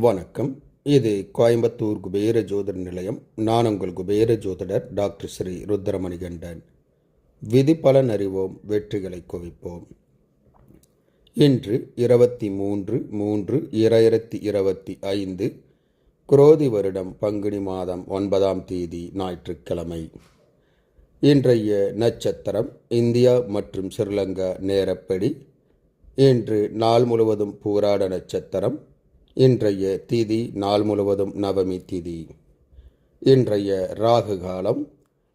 வணக்கம். இது கோயம்புத்தூர் குபேர ஜோதிட நிலையம். நான் உங்கள் குபேர ஜோதிடர் டாக்டர் ஸ்ரீ ருத்ரமணிகண்டன். விதி பலன் அறிவோம் வெற்றிகளை குவிப்போம். இன்று இருபத்தி மூன்று மூன்று இரண்டாயிரத்தி இருபத்தி ஐந்து குரோதி வருடம் பங்குனி மாதம் ஒன்பதாம் தேதி ஞாயிற்றுக்கிழமை. இன்றைய நட்சத்திரம் இந்தியா மற்றும் ஸ்ரீலங்கா நேரப்படி. இன்று நாள் முழுவதும் பூராட நட்சத்திரம். இன்றைய திதி நாள் முழுவதும் நவமி திதி. இன்றைய ராகு காலம்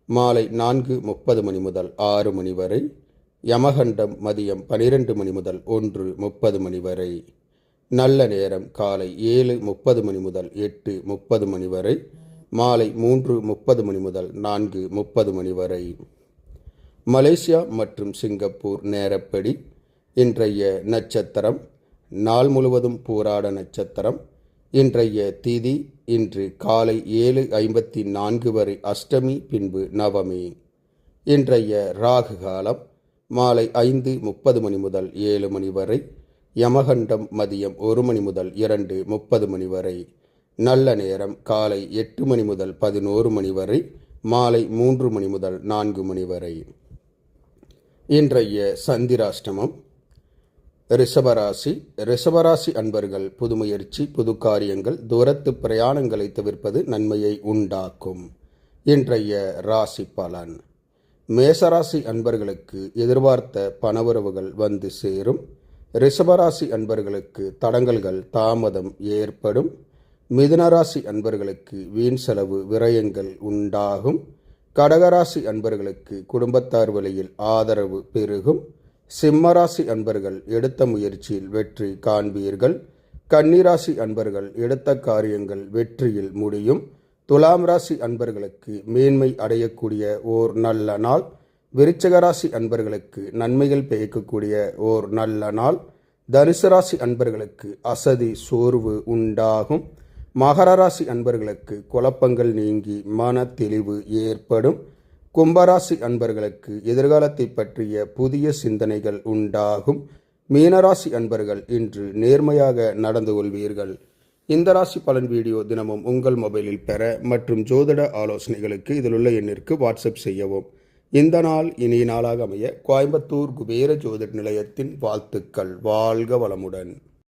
மாலை நான்கு முப்பது மணி முதல் ஆறு மணி வரை யமகண்டம் மதியம் பனிரெண்டு மணி முதல் ஒன்று முப்பது மணி வரை நல்ல நேரம் காலை ஏழு முப்பது மணி முதல் எட்டு முப்பது மணி வரை மாலை மூன்று முப்பது மணி முதல் நான்கு முப்பது மணி வரை. மலேசியா மற்றும் சிங்கப்பூர் நேரப்படி இன்றைய நட்சத்திரம் நாள் முழுவதும் போராட நட்சத்திரம். இன்றைய திதி இன்று காலை ஏழு ஐம்பத்தி நான்கு வரை அஷ்டமி பின்பு நவமி. இன்றைய ராகு காலம் மாலை ஐந்து முப்பது மணி முதல் ஏழு மணி வரை யமகண்டம் மதியம் ஒரு மணி முதல் இரண்டு முப்பது மணி வரை நல்ல நேரம் காலை எட்டு மணி முதல் பதினோரு மணி வரை மாலை மூன்று மணி முதல் நான்கு மணி வரை. இன்றைய சந்திராஷ்டமம் ரிஷபராசி. ரிஷபராசி அன்பர்கள் புது முயற்சி புது காரியங்கள் தூரத்து பிரயாணங்களை தவிர்ப்பது நன்மையை உண்டாக்கும். இன்றைய ராசி பலன். மேசராசி அன்பர்களுக்கு எதிர்பார்த்த பணவரவுகள் வந்து சேரும். ரிஷபராசி அன்பர்களுக்கு தடங்கல்கள் தாமதம் ஏற்படும். மிதுனராசி அன்பர்களுக்கு வீண் செலவு விரயங்கள் உண்டாகும். கடகராசி அன்பர்களுக்கு குடும்பத்தார் வழியில் ஆதரவு பெருகும். சிம்மராசி அன்பர்கள் எடுத்த முயற்சியில் வெற்றி காண்பீர்கள். கன்னிராசி அன்பர்கள் எடுத்த காரியங்கள் வெற்றியில் முடியும். துலாம் ராசி அன்பர்களுக்கு மேன்மை அடையக்கூடிய ஓர் நல்ல நாள். விருச்சக ராசி அன்பர்களுக்கு நன்மைகள் பெய்யக்கூடிய ஓர் நல்ல நாள். தனுசு ராசி அன்பர்களுக்கு அசதி சோர்வு உண்டாகும். மகர ராசி அன்பர்களுக்கு குழப்பங்கள் நீங்கி மன தெளிவு ஏற்படும். கும்பராசி அன்பர்களுக்கு எதிர்காலத்தை பற்றிய புதிய சிந்தனைகள் உண்டாகும். மீனராசி அன்பர்கள் இன்று நேர்மையாக நடந்து கொள்வீர்கள். இந்த ராசி பலன் வீடியோ தினமும் உங்கள் மொபைலில் பெற மற்றும் ஜோதிட ஆலோசனைகளுக்கு இதில் உள்ள எண்ணிற்கு வாட்ஸ்அப் செய்யவும். இந்த நாள் இனிய நாளாக அமைய கோயம்புத்தூர் குபேர ஜோதிட நிலையத்தின் வாழ்த்துக்கள். வாழ்க வளமுடன்.